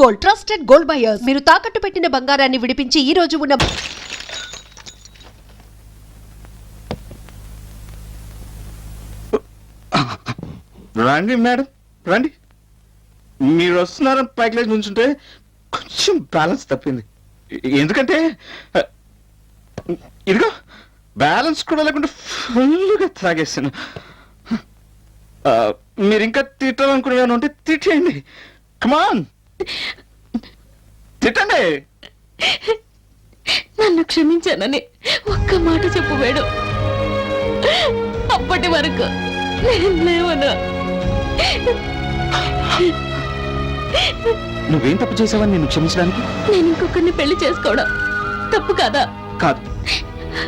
Gold trusted gold buyers మీరు తాకట్టు పెట్టిన బంగారాన్ని విడిపించి ఈ రోజు ఉన్న రండి మేడం. రండి. మీరు వస్తున్నారని పైకి లేచి నుంచుంటే కొంచెం బ్యాలెన్స్ తప్పింది. ఎందుకంటే ఇదిగో బ్యాలెన్స్ కూడా లేకుండా ఫుల్గా తాగేసాను ఆ, మీరు ఇంకా తిట్టాలనుకునే ఉంటే తిట్టేయండి. కమాన్ తిట్టండి. నన్ను క్షమించానని ఒక్క మాట చెప్పు వేడు అప్పటి వరకు లేవను. నువ్వేం తప్పు చేసావని నేను క్షమించడానికి? నేను ఇంకొకరిని పెళ్ళి చేసుకోవడం తప్పు కాదా? కాదు.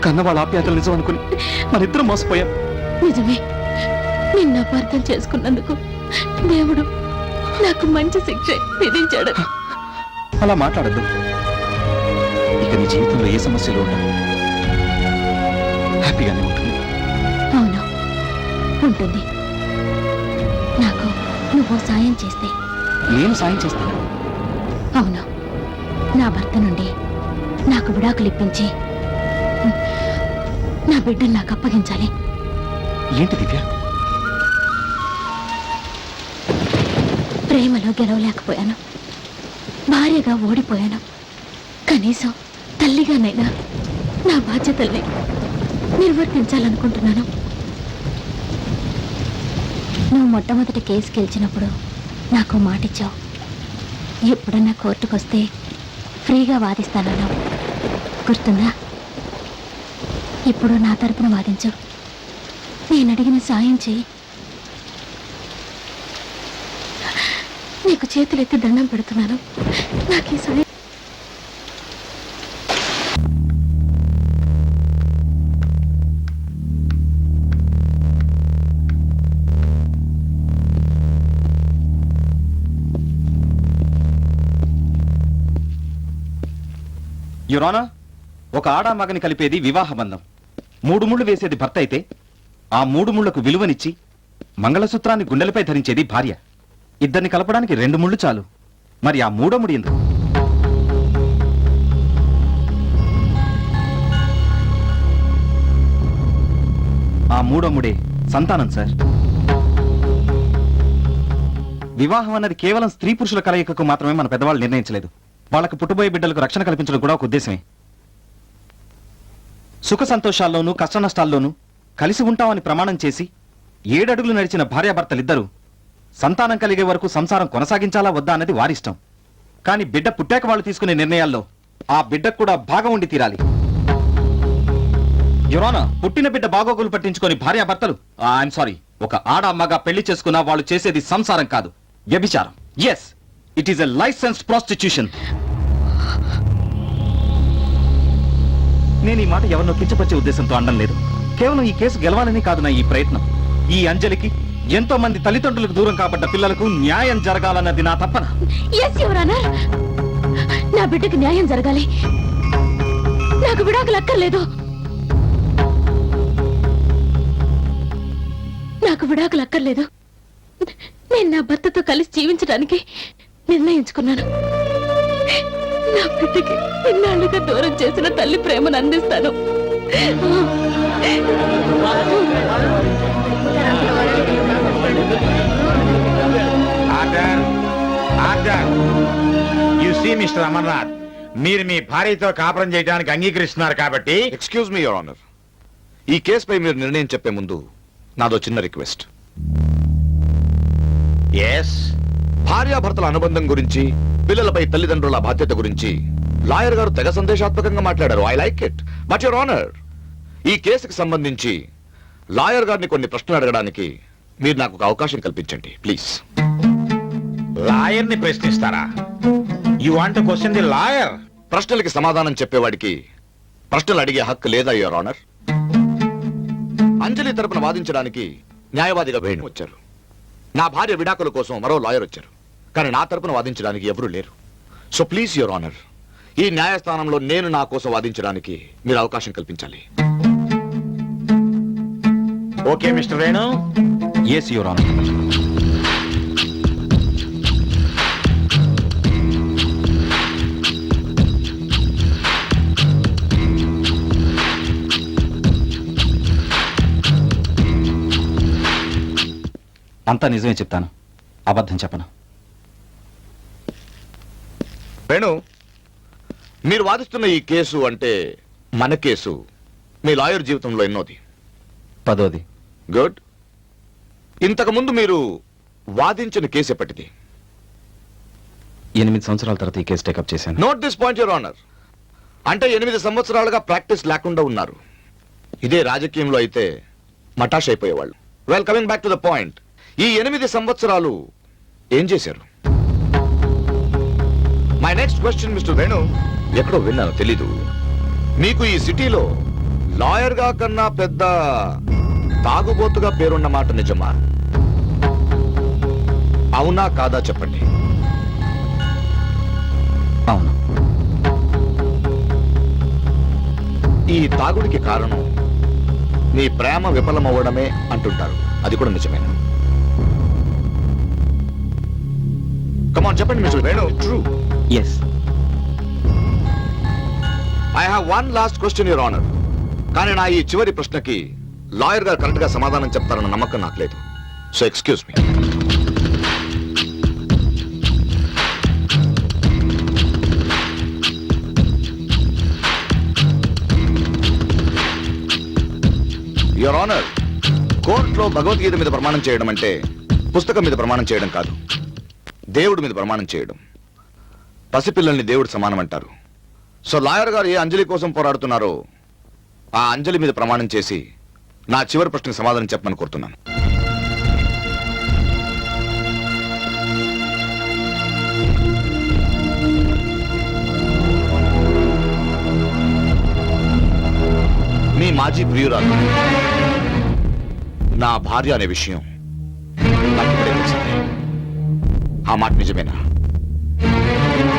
కన్న వాళ్ళ ఆప్యాయతలు నిజం అనుకుని మనిద్దరం మోసపోయాం. నిజమే. నిన్ను అపార్థం చేసుకున్నందుకు దేవుడు నాకు మంచి శిక్ష విధించాడు. అలా మాట్లాడద్దు. ఇక నీ జీవితంలో ఏ సమస్యలు ఉండవు. హ్యాపీగానే ఉంటుంది. అవును. ఉంటుంది. నాకు నువ్వు సాయం చేస్తే. నేను సాయం చేస్తాను అవును. నా భర్త నుండి నాకు విడాకులు ఇప్పించి నా బిడ్డను నాకు అప్పగించాలి. ఏంటి దివ్య? ప్రేమలో గెలవలేకపోయాను. భార్యగా ఓడిపోయాను. కనీసం తల్లిగానైనా నా బాధ్యతల్ని నిర్వర్తించాలనుకుంటున్నాను. నువ్వు మొట్టమొదటి కేసు గెలిచినప్పుడు నాకు మాటిచ్చావు. ఎప్పుడన్నా కోర్టుకొస్తే ఫ్రీగా వాదిస్తానన్నావు. గుర్తుందా? ఇప్పుడు నా తరపున వాదించు. నేను అడిగిన సాయం చేయి నీకు చేతులెత్తి దండం పెడుతున్నాను. నాకు ఈ సమయం యురానా ఒక ఆడ మగని కలిపేది వివాహ బంధం మూడు ముళ్ళు వేసేది భర్త అయితే ఆ మూడు ముళ్ళకు విలువనిచ్చి మంగళసూత్రాన్ని గుండెలపై ధరించేది భార్య. ఇద్దరిని కలపడానికి రెండు ముళ్ళు చాలు. మరి ఆ మూడో ముడి ఎందుకు? ఆ మూడో ముడే సంతానం సార్. వివాహం అన్నది కేవలం స్త్రీ పురుషుల కలయికకు మాత్రమే మన పెద్దవాళ్ళు నిర్ణయించలేదు. వాళ్ళకు పుట్టబోయే బిడ్డలకు రక్షణ కల్పించడం కూడా ఒక ఉద్దేశమే. సుఖ సంతోషాల్లోనూ కష్ట నష్టాల్లోనూ కలిసి ఉంటామని ప్రమాణం చేసి ఏడడుగులు నడిచిన భార్యాభర్తలిద్దరూ సంతానం కలిగే వరకు సంసారం కొనసాగించాలా వద్దా అన్నది వారిష్టం. కానీ బిడ్డ పుట్టాక వాళ్ళు తీసుకునే నిర్ణయాల్లో ఆ బిడ్డకు కూడా భాగం ఉండి తీరాలి. యురానా పుట్టిన బిడ్డ బాగోగులు పట్టించుకొని భార్యాభర్తలు ఐఎమ్ సారీ ఒక ఆడ మగ పెళ్ళి చేసుకున్న వాళ్ళు చేసేది సంసారం కాదు వ్యభిచారం. Yes it is a licence prostitution నేను ఈ మాట ఎవరినో కించపరిచే ఉద్దేశంతో అనడం లేదు. కేవలం ఈ కేసు గెలవాలని కాదు నా ఈ ప్రయత్నం. ఈ అంజలికి ఎంతో మంది తల్లిదండ్రులకు దూరం కాబడ్డ పిల్లలకు న్యాయం జరగాలన్నది నా తప్పన ఎస్ నా బిడ్డకి న్యాయం జరగాలి. నాకు విడాకులు అక్కర్లేదు. నాకు విడాకులు అక్కర్లేదు. నేను నా భర్తతో కలిసి జీవించడానికి నిర్ణయించుకున్నాను. నా బిడ్డకి ఇన్నాళ్ళుగా దూరం చేసిన తల్లి ప్రేమను అందిస్తాను. Order order you see mister Amarnath మీరు మీ భార్యతో కాపురం చేయడానికి అంగీకరిస్తున్నారు కాబట్టి ఎక్స్క్యూజ్ మీ యువర్ ఆనర్ ఈ కేసుపై మీరు నిర్ణయం చెప్పే ముందు నాదో చిన్న రిక్వెస్ట్. ఎస్ భార్యాభర్తల అనుబంధం గురించి పిల్లలపై తల్లిదండ్రుల బాధ్యత గురించి లాయర్ గారు తెగ సందేశాత్మకంగా మాట్లాడారు. I like it but your honour ఈ కేసుకు సంబంధించి లాయర్ గారిని కొన్ని ప్రశ్నలు అడగడానికి మీరు నాకు ఒక అవకాశం కల్పించండి. ప్లీజ్ లాయర్ని ప్రశ్నిస్తారా you want question the lawyer ప్రశ్నలకి సమాధానం చెప్పేవాడికి ప్రశ్నలు అడిగే హక్కు లేదా యువర్ ఆనర్ అంజలి తరపున వాదించడానికి న్యాయవాదిగా వేణు. వచ్చారు. నా భార్య విడాకుల కోసం మరో లాయర్ వచ్చారు. కానీ నా తరపున వాదించడానికి ఎవరూ లేరు. సో ప్లీజ్ యువర్ ఆనర్ ఈ న్యాయస్థానంలో నేను నా కోసం వాదించడానికి మీరు అవకాశం కల్పించాలి. Okay mister Venu yes your honour అంతా నిజమే చెప్తాను. అబద్ధం చెప్పను. వేణు మీరు వాదిస్తున్న ఈ కేసు అంటే మన కేసు. మీ లాయర్ జీవితంలో ఎన్నోది? పదోది. గుడ్. ఇంతకు ముందు మీరు వాదించిన కేసు ఎప్పటిది? ఎనిమిది సంవత్సరాల తర్వాత ఈ కేసు టేకప్ చేశాను. Note this point your honour అంటే ఎనిమిది సంవత్సరాలుగా ప్రాక్టీస్ లేకుండా ఉన్నారు. ఇదే రాజకీయంలో అయితే మటాష్ అయిపోయేవాళ్ళు. Well coming back to the point ఈ ఎనిమిది సంవత్సరాలు ఏం చేశారు? My next question mister Venu ఎక్కడో విన్నాను తెలీదు. మీకు ఈ సిటీలో లాయర్గా కన్నా పెద్ద తాగుబోతుగా పేరున్న మాట నిజమా? అవునా కాదా చెప్పండి. అవును. ఈ తాగుడికి కారణం నీ ప్రేమ విఫలమవ్వడమే అంటుంటారు. అది కూడా నిజమేనా? కమాన్ చెప్పండి mister Venu true yes I have one last question your honour కానీ నా ఈ చివరి ప్రశ్నకి లాయర్ గారు కరెక్ట్గా సమాధానం చెప్తారన్న నమ్మకం నాకు లేదు. So excuse me your honour కోర్టులో భగవద్గీత మీద ప్రమాణం చేయడం అంటే పుస్తకం మీద ప్రమాణం చేయడం కాదు. దేవుడి మీద ప్రమాణం చేయడం. పసిపిల్లల్ని దేవుడు సమానం అంటారు సో లాయర్ గారు ఏ అంజలి కోసం పోరాడుతున్నారో ఆ అంజలి మీద ప్రమాణం చేసి నా చివరి ప్రశ్నకు సమాధానం చెప్పమని కోరుతున్నాను. మీ మాజీ ప్రియురాలు నా భార్య అనే విషయం నాకు ఆ మాట నిజమేనా?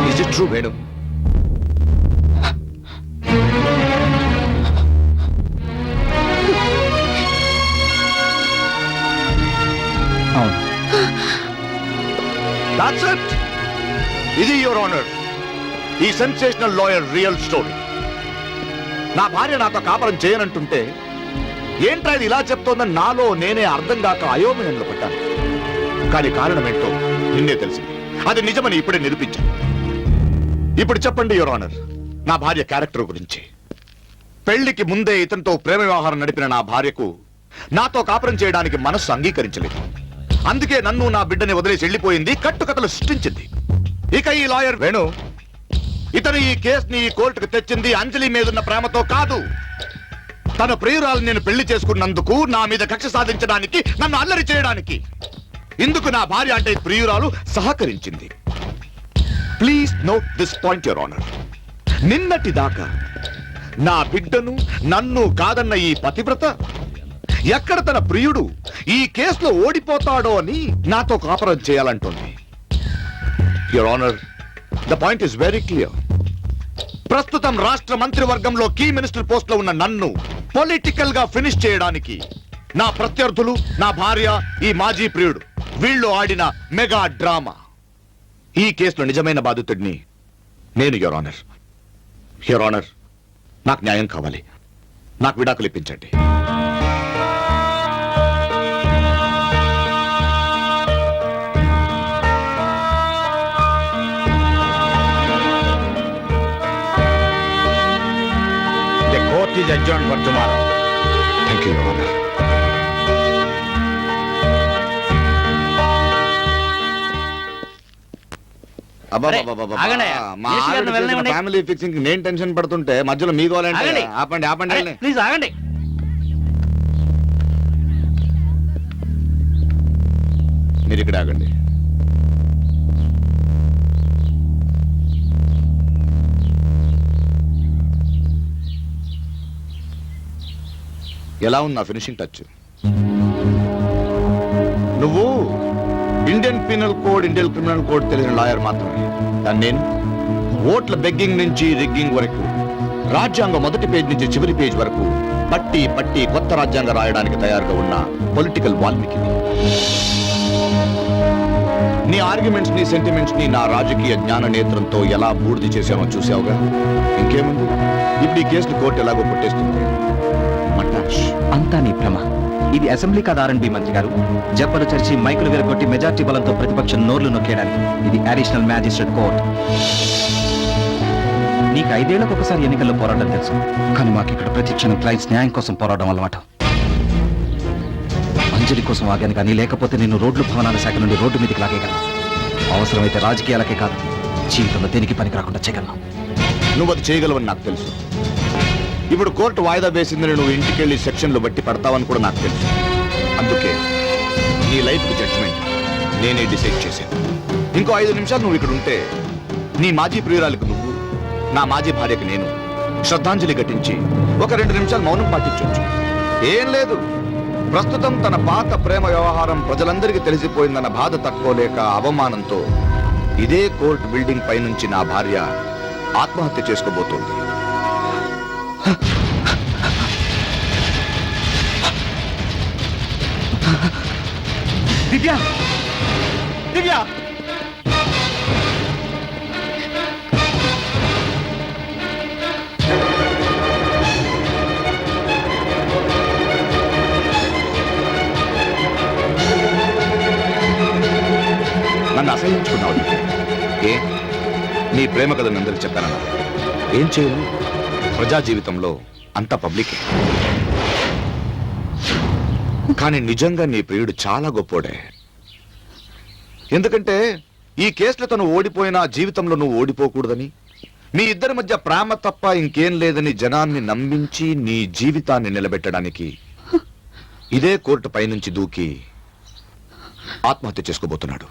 ఇజ్ ఇట్ ట్రూ వేణు అవును. దాట్స్ ఇట్ ఇది యువర్ ఆనర్ ఈ సెన్సేషనల్ లాయర్ రియల్ స్టోరీ నా భార్య నాతో కాపురం చేయనంటుంటే ఏంట్రా ఇది ఇలా చెప్తోందని నాలో నేనే అర్థం కాక అయోమయంలో పడ్డాను. కానీ కారణం ఏంటో నిన్నే తెలిసింది. అది నిజమని ఇప్పుడే నిరూపించాను. ఇప్పుడు చెప్పండి యువర్ ఆనర్ నా భార్య క్యారెక్టర్ గురించి. పెళ్ళికి ముందే ఇతనితో ప్రేమ వ్యవహారం నడిపిన నా భార్యకు నాతో కాపురం చేయడానికి మనస్సు అంగీకరించలేదు. అందుకే నన్ను నా బిడ్డని వదిలేసి వెళ్ళిపోయింది కట్టుకథలు సృష్టించింది. ఇక ఈ లాయర్ వేణు ఇతను ఈ కేసుని ఈ కోర్టుకు తెచ్చింది అంజలి మీదున్న ప్రేమతో కాదు. తన ప్రియురాలు నేను పెళ్ళి చేసుకున్నందుకు నా మీద కక్ష సాధించడానికి నన్ను అల్లరి చేయడానికి. ఇందుకు నా భార్య అంటే ప్రియురాలు సహకరించింది. Please note this point your honour నిన్నటి దాకా నా బిడ్డను నన్ను కాదన్న ఈ పతివ్రత ఎక్కడ తన ప్రియుడు ఈ కేసులో ఓడిపోతాడో అని నాతో కాపరం చేయాలంటుంది. Your honour the point is very clear ప్రస్తుతం రాష్ట్ర మంత్రివర్గంలో కీ మినిస్టర్ పోస్ట్లో ఉన్న నన్ను పొలిటికల్గా ఫినిష్ చేయడానికి నా ప్రత్యర్థులు నా భార్య ఈ మాజీ ప్రియుడు. వీళ్ళు ఆడిన మెగా డ్రామా. ఈ కేసులో నిజమైన బాధితుడిని నేను యువర్ ఆనర్ యువర్ ఆనర్ నాకు న్యాయం కావాలి. నాకు విడాకులు ఇప్పించండి. The court is adjourned for tomorrow. Family fixing నేను టెన్షన్ పడుతుంటే మధ్యలో మీ ఆగండి. ఆపండి ఆపండి. ప్లీజ్ ఆగండి. మీరు ఇక్కడ ఆగండి. ఎలా ఉంది నా finishing touch Indian penal code Indian criminal code తెలిసిన లాయర్ మాత్రమే. దాన్ని నేను ఓట్ల బెగ్గింగ్ నుంచి రిగ్గింగ్ వరకు రాజ్యాంగం మొదటి పేజ్ నుంచి చివరి పేజ్ వరకు పట్టి పట్టి కొత్త రాజ్యాంగం రాయడానికి తయారుగా ఉన్న పొలిటికల్ వాల్మీకి. నీ ఆర్గ్యుమెంట్స్ని సెంటిమెంట్స్ని నా రాజకీయ జ్ఞాన నేత్రంతో ఎలా పూర్తి చేశామో చూసావుగా ఇంకేముంది? ఇప్పుడు ఈ కేసులు కోర్టు ఎలాగో పుట్టేస్తుంది అంతా నీ భ్రమ. ఇది అసెంబ్లీ కాదు ఆర్ఎండ్బి మంత్రి గారు. జబ్బలు చర్చి మైకులు విరగొట్టి మెజార్టీ బలంతో ప్రతిపక్షం నోర్లు నొక్కేయడానికి ఇది అడిషనల్ మ్యాజిస్ట్రేట్ కోర్ట్ నీకు ఐదేళ్ళకు ఒకసారి ఎన్నికల్లో పోరాటం తెలుసు. కానీ మాకు ఇక్కడ ప్రతి క్షణం న్యాయం కోసం పోరాటం అన్నమాట అంజలి కోసం ఆగాను కానీ లేకపోతే నేను రోడ్లు భవనాల శాఖ నుండి రోడ్డు మీదకి లాగేయగలను. అవసరమైతే రాజకీయాలకే కాదు జీవితంలో దేనికి పనికి రాకుండా చేయగలను. నువ్వు అది చేయగలవని నాకు తెలుసు. ఇప్పుడు కోర్టు వాయిదా వేసిందని నువ్వు ఇంటికెళ్ళి సెక్షన్లు బట్టి పడతావని కూడా నాకు తెలుసు. అందుకే నీ లైఫ్ జడ్జ్మెంట్ నేనే డిసైడ్ చేశాను. ఇంకో ఐదు నిమిషాలు నువ్వు ఇక్కడ ఉంటే నీ మాజీ ప్రియురాలకు నువ్వు నా మాజీ భార్యకు నేను శ్రద్ధాంజలి ఘటించి ఒక రెండు నిమిషాలు మౌనం పాటించవచ్చు ఏం లేదు. ప్రస్తుతం తన పాత ప్రేమ వ్యవహారం ప్రజలందరికీ తెలిసిపోయిందన్న బాధ తట్టుకోలేక అవమానంతో ఇదే కోర్టు బిల్డింగ్ పైనుంచి నా భార్య ఆత్మహత్య చేసుకోబోతోంది. దివ్య! దివ్య! నన్ను అసహించుకున్నావు ఏ? నీ ప్రేమ కథను అందరికి చెప్పానన్నా. ఏం చేయను? ప్రజా జీవితంలో అంత పబ్లిక్. కానీ నిజంగా నీ ప్రియుడు చాలా గొప్పోడే. ఎందుకంటే ఈ కేసులో తను ఓడిపోయినా జీవితంలో నువ్వు ఓడిపోకూడదని మీ ఇద్దరి మధ్య ప్రేమ తప్ప ఇంకేం లేదని జనాన్ని నమ్మించి నీ జీవితాన్ని నిలబెట్టడానికి ఇదే కోర్టు పైనుంచి దూకి ఆత్మహత్య చేసుకోబోతున్నాడు.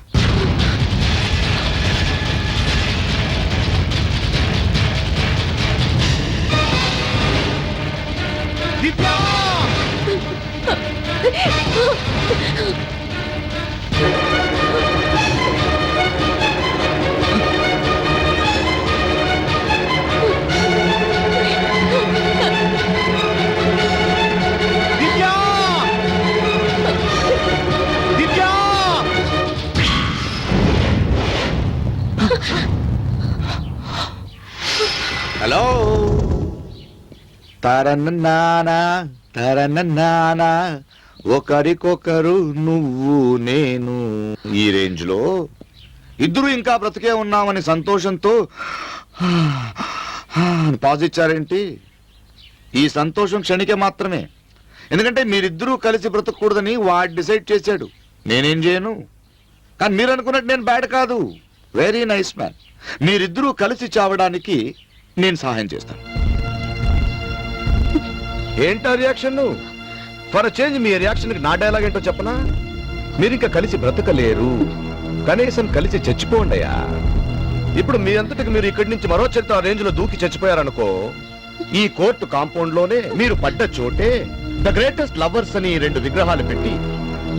హలో! తరన్న నానా తరన్న నానా ఒకరికొకరు నువ్వు నేను. ఈ రేంజ్లో ఇద్దరు ఇంకా బ్రతికే ఉన్నామని సంతోషంతో అని పాజ్ ఇచ్చారేంటి? ఈ సంతోషం క్షణికే మాత్రమే. ఎందుకంటే మీరిద్దరూ కలిసి బ్రతకూడదని వాడు డిసైడ్ చేశాడు. నేనేం చేయను. కానీ మీరు అనుకున్నట్టు నేను బ్యాడ్ కాదు. Very nice man. మీరిద్దరూ కలిసి చావడానికి నేను సహాయం చేస్తాను. ఏంటా రియాక్షన్ ఫర్ చేంజ్ మీ రియాక్షన్ నా డైలాగ్ ఏంటో చెప్పనా? మీరు ఇంకా కలిసి బ్రతకలేరు. కనీసం కలిసి చచ్చిపోండయా ఇప్పుడు మీ అంతటికి మీరు ఇక్కడి నుంచి మరో చెత్త రేంజ్లో దూకి చచ్చిపోయారనుకో ఈ కోర్టు కాంపౌండ్లోనే మీరు పడ్డ చోటే ద గ్రేటెస్ట్ లవర్స్ అని రెండు విగ్రహాలు పెట్టి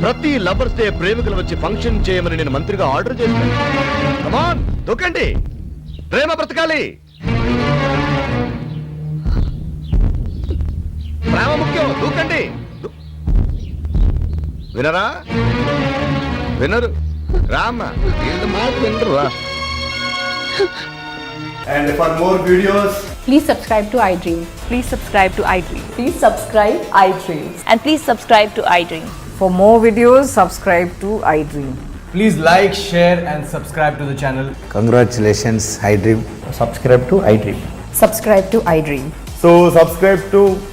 ప్రతి లవర్స్ డే ప్రేమికులు వచ్చి ఫంక్షన్ చేయమని నేను మంత్రిగా ఆర్డర్ చేశాను. కమాన్ దూకండి. ప్రేమ బ్రతకాలి. ప్రేమ ముఖ్యం దూకండి. వినరా వినరు రామ్మ వీళ్ళ మాట వినరు రా And for more videos, Please subscribe to iDream. Please subscribe to iDream. Please subscribe iDreams. And please subscribe to iDream. For more videos, subscribe to iDream. please like, share, and subscribe to the channel. Congratulations, iDream. Subscribe to iDream. Subscribe to iDream. So, subscribe to iDream.